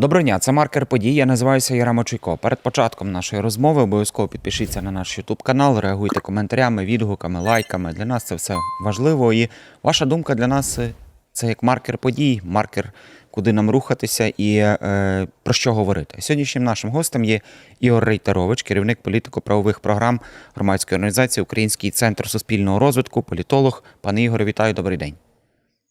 Доброго дня, це маркер подій. Я називаюся Ярема Чуйко. Перед початком нашої розмови обов'язково підпишіться на наш YouTube канал, реагуйте коментарями, відгуками, лайками. Для нас це все важливо. І ваша думка для нас е, це як маркер подій, маркер, куди нам рухатися і е, про що говорити. Сьогоднішнім нашим гостем є Ігор Рейтерович, керівник політико-правових програм громадської організації Український центр суспільного розвитку, політолог. Пане Ігоре, вітаю, добрий день.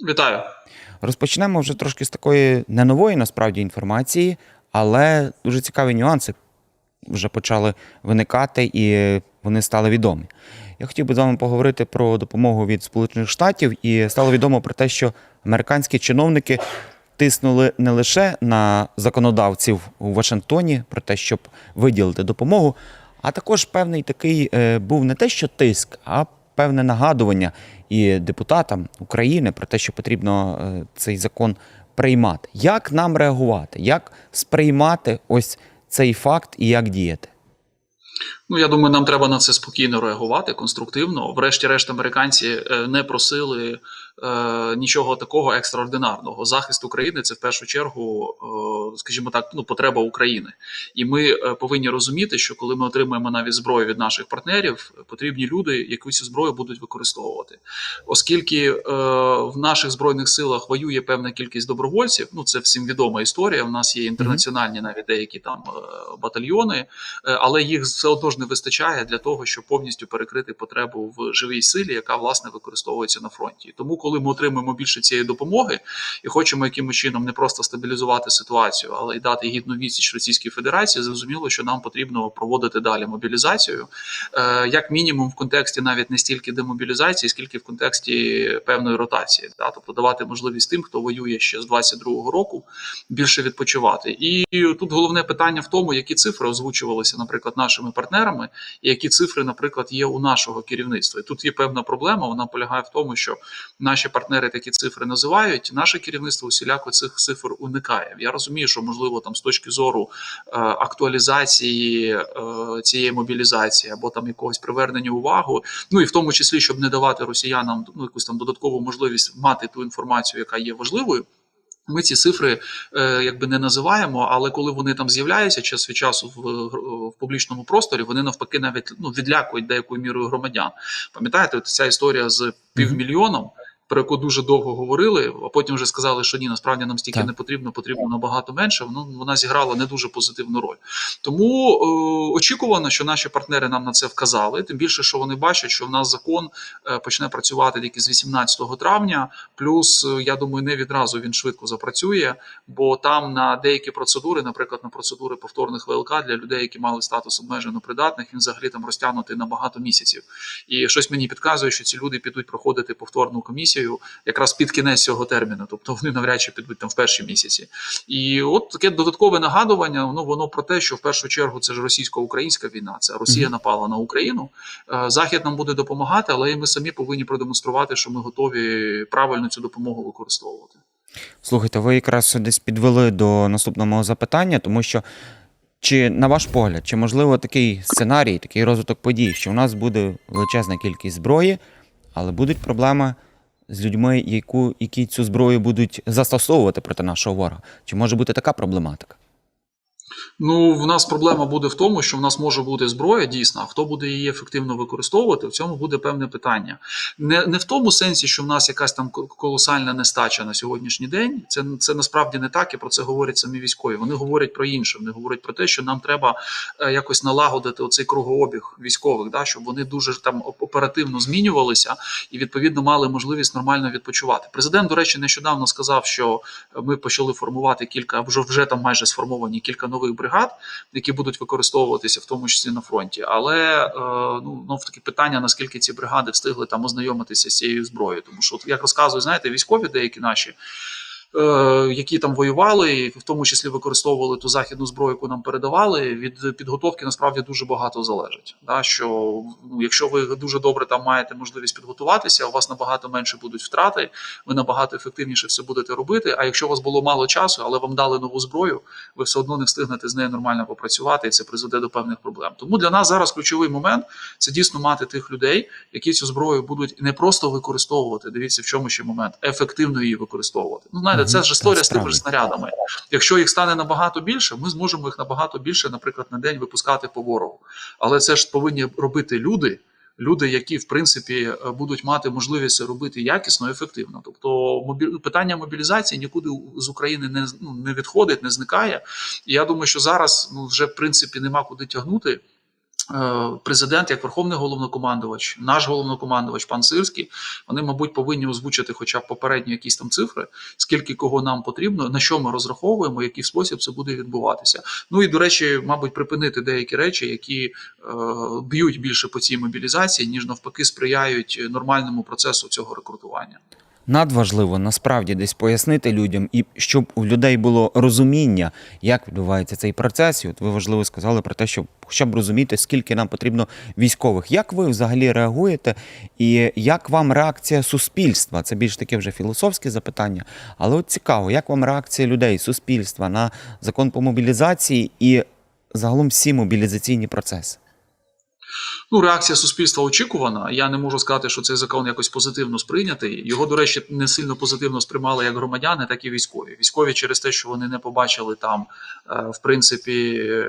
Вітаю. Розпочнемо вже трошки з такої не нової насправді інформації, але дуже цікаві нюанси вже почали виникати і вони стали відомі. Я хотів би з вами поговорити про допомогу від Сполучених Штатів, і стало відомо про те, що американські чиновники тиснули не лише на законодавців у Вашингтоні про те, щоб виділити допомогу, а також певний такий е, був не те, що тиск, а певне нагадування і депутатам України про те, що потрібно е, цей закон приймати. Як нам реагувати? Як сприймати ось цей факт і як діяти? Ну я думаю, нам треба на це спокійно реагувати, конструктивно. Врешті-решт, американці е, не просили е, нічого такого екстраординарного. Захист України це в першу чергу, е, скажімо так, ну потреба України. І ми е, повинні розуміти, що коли ми отримуємо навіть зброю від наших партнерів, потрібні люди, які цю зброю будуть використовувати. Оскільки е, в наших збройних силах воює певна кількість добровольців, ну це всім відома історія. У нас є інтернаціональні навіть деякі там е, батальйони, але їх все одно ж не вистачає для того, щоб повністю перекрити потребу в живій силі, яка власне використовується на фронті. Тому, коли ми отримуємо більше цієї допомоги і хочемо якимось чином не просто стабілізувати ситуацію, але й дати гідну відсіч Російській Федерації, зрозуміло, що нам потрібно проводити далі мобілізацію, е, як мінімум в контексті навіть не стільки демобілізації, скільки в контексті певної ротації, да? тобто давати можливість тим, хто воює ще з 22-го року, більше відпочивати. І тут головне питання в тому, які цифри озвучувалися, наприклад, нашими партнерами, і які цифри, наприклад, є у нашого керівництва. І тут є певна проблема. Вона полягає в тому, що наші партнери такі цифри називають. Наше керівництво усіляко цих цифр уникає. Я розумію, що можливо там з точки зору е, актуалізації е, цієї мобілізації або там якогось привернення увагу, ну і в тому числі, щоб не давати росіянам ну якусь там додаткову можливість мати ту інформацію, яка є важливою. Ми ці цифри е, якби не називаємо, але коли вони там з'являються час від часу в, в публічному просторі, вони навпаки навіть ну, відлякують деякою мірою громадян. Пам'ятаєте, ця історія з півмільйоном, про яку дуже довго говорили, а потім вже сказали, що ні, насправді нам стільки Так. не потрібно, потрібно набагато менше. Воно вона зіграла не дуже позитивну роль. Тому е, очікувано, що наші партнери нам на це вказали. Тим більше, що вони бачать, що в нас закон е, почне працювати тільки з 18 травня. Плюс, е, я думаю, не відразу він швидко запрацює, бо там на деякі процедури, наприклад, на процедури повторних ВЛК для людей, які мали статус обмежено придатних, він взагалі там розтягнутий на багато місяців. І щось мені підказує, що ці люди підуть проходити повторну комісію якраз під кінець цього терміну, тобто вони навряд чи підуть там в перші місяці. І от таке додаткове нагадування. Ну воно про те, що в першу чергу це ж російсько-українська війна. Це Росія напала на Україну. Е, Захід нам буде допомагати, але і ми самі повинні продемонструвати, що ми готові правильно цю допомогу використовувати. Слухайте, ви якраз десь підвели до наступного запитання, тому що чи на ваш погляд, чи можливо такий сценарій, такий розвиток подій, що у нас буде величезна кількість зброї, але будуть проблеми з людьми, яку, які цю зброю будуть застосовувати проти нашого ворога? Чи може бути така проблематика? Ну, в нас проблема буде в тому, що в нас може бути зброя дійсно, а хто буде її ефективно використовувати, в цьому буде певне питання. Не, не в тому сенсі, що в нас якась там колосальна нестача на сьогоднішній день. Це, це насправді не так, і про це говорять самі військові. Вони говорять про інше. Вони говорять про те, що нам треба е, якось налагодити оцей кругообіг військових, да, щоб вони дуже там оперативно змінювалися і відповідно мали можливість нормально відпочивати. Президент, до речі, нещодавно сказав, що ми почали формувати кілька, вже вже там майже сформовані кілька нових бригад, які будуть використовуватися в тому числі на фронті. Але ну ну знов таки питання, наскільки ці бригади встигли там ознайомитися з цією зброєю, тому що як розказують, знаєте, військові деякі наші. Е, Які там воювали, і в тому числі використовували ту західну зброю, яку нам передавали. Від підготовки насправді дуже багато залежить. Да, що ну, якщо ви дуже добре там маєте можливість підготуватися, у вас набагато менше будуть втрати, ви набагато ефективніше все будете робити. А якщо у вас було мало часу, але вам дали нову зброю, ви все одно не встигнете з нею нормально попрацювати, і це призведе до певних проблем. Тому для нас зараз ключовий момент це дійсно мати тих людей, які цю зброю будуть не просто використовувати. Дивіться, в чому ще момент ефективно її використовувати. Ну знаєте, Знаєте, це ж історія з тими ж снарядами. Якщо їх стане набагато більше, ми зможемо їх набагато більше, наприклад, на день випускати по ворогу. Але це ж повинні робити люди. Люди, які в принципі е, будуть мати можливість це робити якісно і ефективно. Тобто мобі... питання мобілізації нікуди з України не, ну, не відходить, не зникає. І я думаю, що зараз ну, вже в принципі нема куди тягнути. Е, Президент, як верховний головнокомандувач, наш головнокомандувач, пан Сирський, вони, мабуть, повинні озвучити хоча б попередні якісь там цифри, скільки кого нам потрібно, на що ми розраховуємо, який спосіб це буде відбуватися. Ну і до речі, мабуть, припинити деякі речі, які е, б'ють більше по цій мобілізації, ніж навпаки сприяють нормальному процесу цього рекрутування. Надважливо насправді десь пояснити людям, і щоб у людей було розуміння, як відбувається цей процес. І от ви важливо сказали про те, щоб хоча б розуміти, скільки нам потрібно військових. Як ви взагалі реагуєте, і як вам реакція суспільства? Це більш таке вже філософське запитання. Але от цікаво, як вам реакція людей, суспільства на закон по мобілізації і загалом всі мобілізаційні процеси? Ну, реакція суспільства очікувана. Я не можу сказати, що цей закон якось позитивно сприйнятий. Його, до речі, не сильно позитивно сприймали як громадяни, так і військові. Військові через те, що вони не побачили там, е, в принципі, е,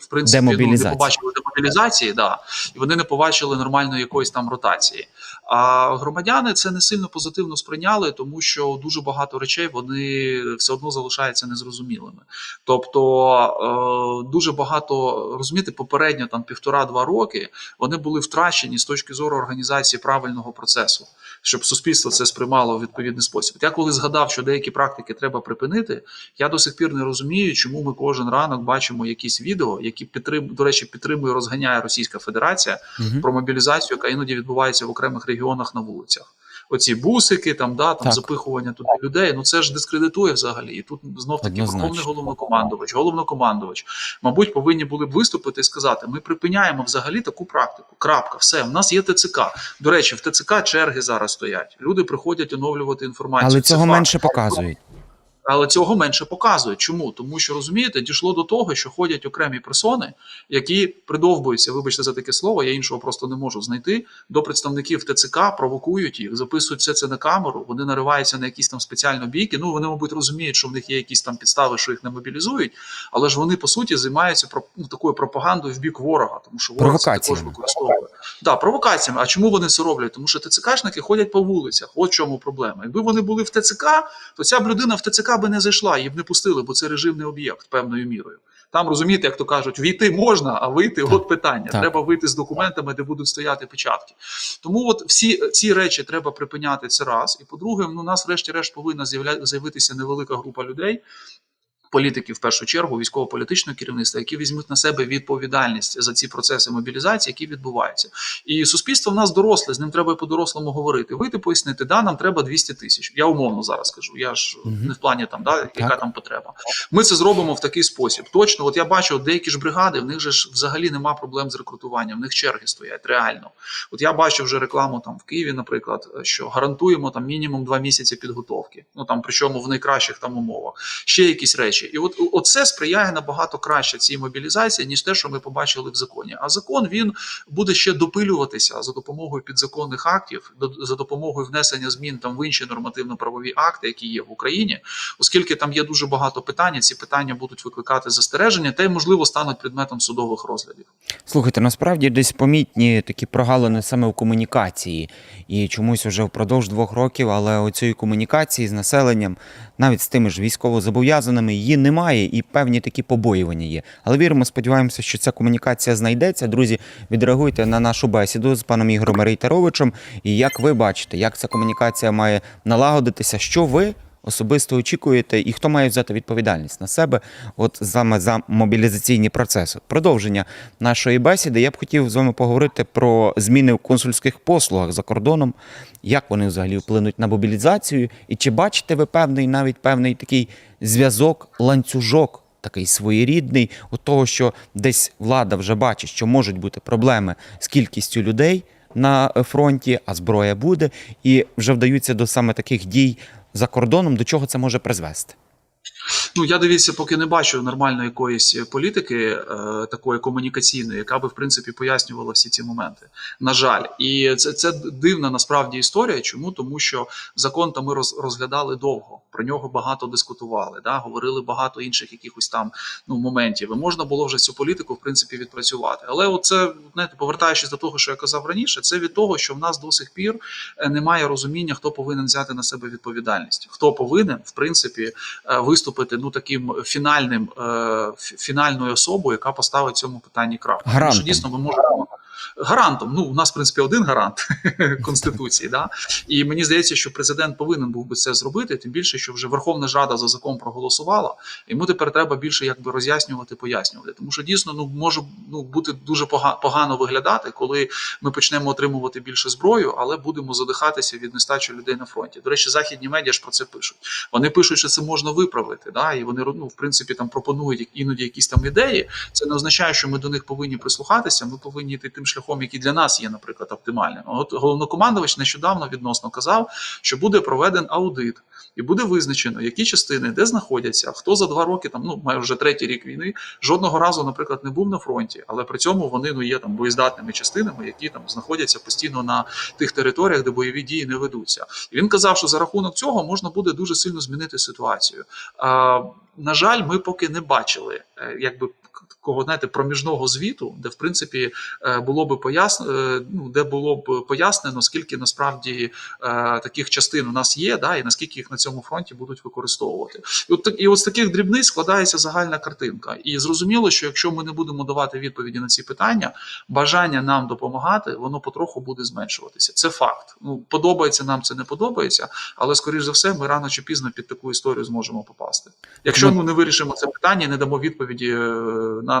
в принципі, ну, не побачили демобілізації, да, і вони не побачили нормальної якоїсь там ротації. А громадяни це не сильно позитивно сприйняли, тому що дуже багато речей вони все одно залишаються незрозумілими. Тобто е, дуже багато розумієте, попередньо там півтора-два роки вони були втрачені з точки зору організації правильного процесу, щоб суспільство це сприймало в відповідний спосіб. Я коли згадав, що деякі практики треба припинити, я до сих пір не розумію, чому ми кожен ранок бачимо якісь відео, які підтрим, до речі, підтримує, розганяє Російська Федерація Угу. про мобілізацію, яка іноді відбувається в окремих регіонах на вулицях. Оці бусики, там да там Так. запихування туди людей. Ну це ж дискредитує взагалі. І тут знов таки верховний головнокомандувач, головнокомандувач, мабуть, повинні були б виступити і сказати: ми припиняємо взагалі таку практику. Крапка, все. В нас є ТЦК. До речі, в ТЦК черги зараз стоять. Люди приходять оновлювати інформацію. Але Це цього факт. менше показують. Але цього менше показують. Чому? Тому що розумієте, дійшло до того, що ходять окремі персони, які придовбуються, вибачте за таке слово, я іншого просто не можу знайти. До представників ТЦК провокують їх, записують все це на камеру. Вони нариваються на якісь там спеціально бійки. Ну вони, мабуть, розуміють, що в них є якісь там підстави, що їх не мобілізують. Але ж вони по суті займаються ну, такою пропагандою в бік ворога, тому що ворог це також використовує. Да, провокаціями. А чому вони це роблять? Тому що ТЦКшники ходять по вулицях. От чому проблема. Якби вони були в ТЦК, то ця б людина в ТЦК би не зайшла, її б не пустили, бо це режимний об'єкт певною мірою. Там розумієте, як то кажуть, війти можна, а вийти от питання. Так. Треба вийти з документами, де будуть стояти печатки. Тому от всі ці речі треба припиняти це раз. І по-друге, ну у нас, врешті-решт, повинна з'явитися невелика група людей. Політиків в першу чергу, військово-політичного керівництва, які візьмуть на себе відповідальність за ці процеси мобілізації, які відбуваються, і суспільство в нас доросле, з ним треба по-дорослому говорити. Вийти пояснити, да, нам треба 200 тисяч. Я умовно зараз кажу. Я ж Мгм. не в плані там, да, яка Так. там потреба. Ми це зробимо в такий спосіб. Точно, от я бачу, деякі ж бригади, в них же ж взагалі нема проблем з рекрутуванням, в них черги стоять реально. От я бачу вже рекламу там в Києві, наприклад, що гарантуємо там мінімум два місяці підготовки. Ну там причому в найкращих там умовах. Ще якісь речі. І от оце сприяє набагато краще цій мобілізації, ніж те, що ми побачили в законі. А закон він буде ще допилюватися за допомогою підзаконних актів, за допомогою внесення змін там в інші нормативно-правові акти, які є в Україні, оскільки там є дуже багато питань, ці питання будуть викликати застереження, та й можливо стануть предметом судових розглядів. Слухайте, насправді десь помітні такі прогалини саме в комунікації. І чомусь вже впродовж двох років, але оцієї комунікації з населенням, навіть з тими ж військовозобов'язаними, її немає, і певні такі побоювання є. Але віримо, сподіваємося, що ця комунікація знайдеться. Друзі, відреагуйте на нашу бесіду з паном Ігорем Рейтеровичем. І як ви бачите, як ця комунікація має налагодитися, що ви особисто очікуєте, і хто має взяти відповідальність на себе, от саме за мобілізаційні процеси. Продовження нашої бесіди. Я б хотів з вами поговорити про зміни в консульських послугах за кордоном, як вони взагалі вплинуть на мобілізацію, і чи бачите ви певний навіть певний такий зв'язок, ланцюжок. Такий своєрідний, у того, що десь влада вже бачить, що можуть бути проблеми з кількістю людей на фронті, а зброя буде, і вже вдаються до саме таких дій за кордоном, до чого це може призвести? Ну я дивіться, поки не бачу нормальної якоїсь політики, е, такої комунікаційної, яка би в принципі пояснювала всі ці моменти. На жаль, і це, це дивна насправді історія. Чому? Тому що закон там ми роз, розглядали довго, про нього багато дискутували, да, говорили багато інших якихось там ну моментів. І можна було вже цю політику в принципі відпрацювати. Але оце знаєте, повертаючись до того, що я казав раніше, це від того, що в нас до сих пір е, немає розуміння, хто повинен взяти на себе відповідальність, хто повинен в принципі е, виступити ну таким фінальним е, фінальною особою, яка поставить цьому питанні крапку. Тому що дійсно ми можемо. Гарантом, ну у нас в принципі один гарант конституції, да і мені здається, що президент повинен був би це зробити. Тим більше, що вже Верховна Рада за закон проголосувала. Йому тепер треба більше якби роз'яснювати, пояснювати. Тому що дійсно ну може ну бути дуже погано виглядати, коли ми почнемо отримувати більше зброю, але будемо задихатися від нестачі людей на фронті. До речі, західні медіа ж про це пишуть. Вони пишуть, що це можна виправити. Да, і вони ну, в принципі там пропонують іноді якісь там ідеї. Це не означає, що ми до них повинні прислухатися. Ми повинні йти тим шляхом, який для нас є, наприклад, оптимальним. От головнокомандувач нещодавно відносно казав, що буде проведен аудит. І буде визначено, які частини де знаходяться, хто за два роки там ну має вже третій рік війни, жодного разу, наприклад, не був на фронті, але при цьому вони ну є там боєздатними частинами, які там знаходяться постійно на тих територіях, де бойові дії не ведуться. І він казав, що за рахунок цього можна буде дуже сильно змінити ситуацію. На жаль, ми поки не бачили, е, якби такого знаєте, проміжного звіту, де в принципі е, було би пояснено, ну де було б пояснено, скільки насправді е, таких частин у нас є, да, і наскільки їх на цьому фронті будуть використовувати. І от так- і от з таких дрібниць складається загальна картинка. І зрозуміло, що якщо ми не будемо давати відповіді на ці питання, бажання нам допомагати, воно потроху буде зменшуватися. Це факт. Ну подобається нам це не подобається, але скоріш за все, ми рано чи пізно під таку історію зможемо попасти. Якщо Ну, ми не вирішимо це питання, і не дамо відповіді е,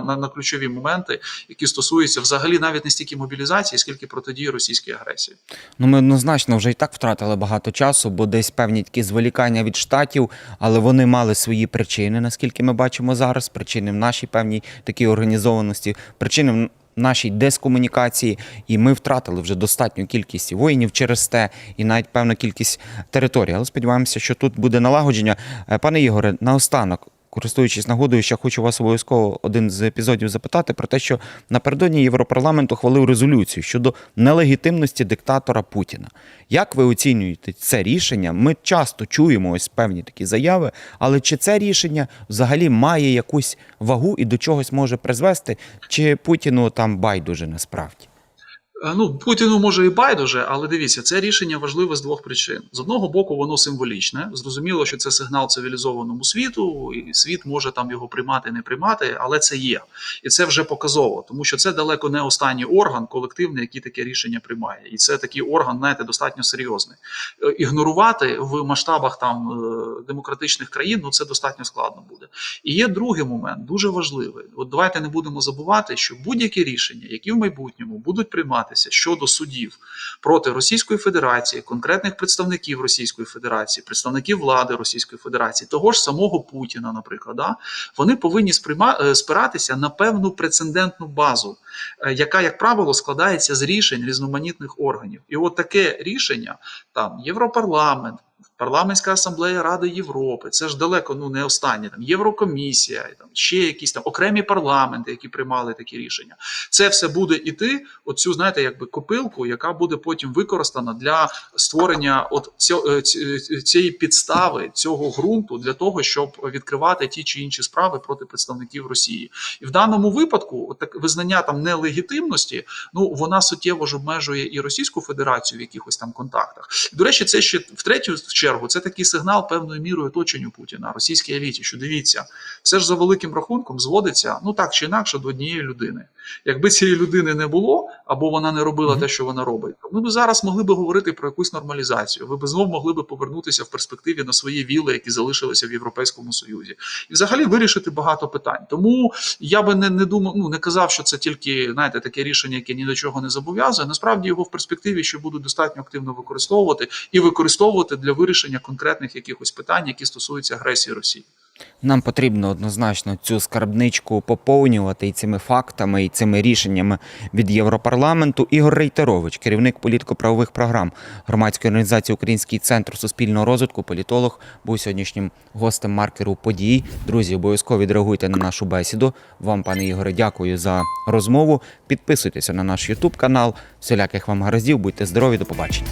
на, на, на ключові моменти, які стосуються взагалі навіть не стільки мобілізації, скільки протидії російській агресії. Ну, ми однозначно вже і так втратили багато часу, бо десь певні такі зволікання від штатів, але вони мали свої причини, наскільки ми бачимо зараз. Причини в нашій певній такій організованості, причини в нашій дескомунікації, і ми втратили вже достатню кількість воїнів через те, і навіть певну кількість територій. Але сподіваємося, що тут буде налагодження. Е, Пане Ігоре, наостанок. Користуючись нагодою, ще хочу вас обов'язково один з епізодів запитати про те, що напередодні Європарламент ухвалив резолюцію щодо нелегітимності диктатора Путіна. Як ви оцінюєте це рішення? Ми часто чуємо ось певні такі заяви, але чи це рішення взагалі має якусь вагу і до чогось може призвести, чи Путіну там байдуже насправді? Е, Ну, Путіну може і байдуже, але дивіться, це рішення важливе з двох причин. З одного боку, воно символічне. Зрозуміло, що це сигнал цивілізованому світу, і світ може там його приймати, не приймати, але це є. І це вже показово, тому що це далеко не останній орган колективний, який таке рішення приймає. І це такий орган, знаєте, достатньо серйозний. Е, Ігнорувати в масштабах там е, демократичних країн ну це достатньо складно буде. І є другий момент, дуже важливий. От давайте не будемо забувати, що будь-які рішення, які в майбутньому будуть прийматися щодо судів проти Російської Федерації, конкретних представників Російської Федерації, представників влади Російської Федерації, того ж самого Путіна, наприклад, да, вони повинні сприйма... е, спиратися на певну прецедентну базу, е, яка, як правило, складається з рішень різноманітних органів. І от таке рішення там Європарламент. Парламентська асамблея Ради Європи, це ж далеко ну не останнє там Єврокомісія, там ще якісь там окремі парламенти, які приймали такі рішення. Це все буде іти, оцю знаєте, якби копилку, яка буде потім використана для створення от цьо- е, е, цієї підстави цього ґрунту для того, щоб відкривати ті чи інші справи проти представників Росії. І в даному випадку, от так визнання там нелегітимності, ну вона суттєво ж обмежує і Російську Федерацію в якихось там контактах. До речі, це ще в третю чергу це такий сигнал певною мірою оточенню Путіна, російській еліті, що дивіться, все ж за великим рахунком зводиться ну так чи інакше до однієї людини. Якби цієї людини не було, або вона не робила те, що вона робить, то ми б зараз могли б говорити про якусь нормалізацію. Ви б знов могли б повернутися в перспективі на свої віли, які залишилися в Європейському Союзі, і взагалі вирішити багато питань. Тому я би не, не думав, ну не казав, що це тільки знаєте таке рішення, яке ні до чого не зобов'язує. Насправді його в перспективі ще будуть достатньо активно використовувати і використовувати для вирішення конкретних якихось питань, які стосуються агресії Росії. Нам потрібно однозначно цю скарбничку поповнювати і цими фактами, і цими рішеннями від Європарламенту. Ігор Рейтерович, керівник політико-правових програм громадської організації Український центр суспільного розвитку, політолог, був сьогоднішнім гостем маркеру подій. Друзі, обов'язково відреагуйте на нашу бесіду. Вам, пане Ігоре, дякую за розмову. Підписуйтеся на наш Ютуб канал. Всіляких вам гараздів, будьте здорові, до побачення.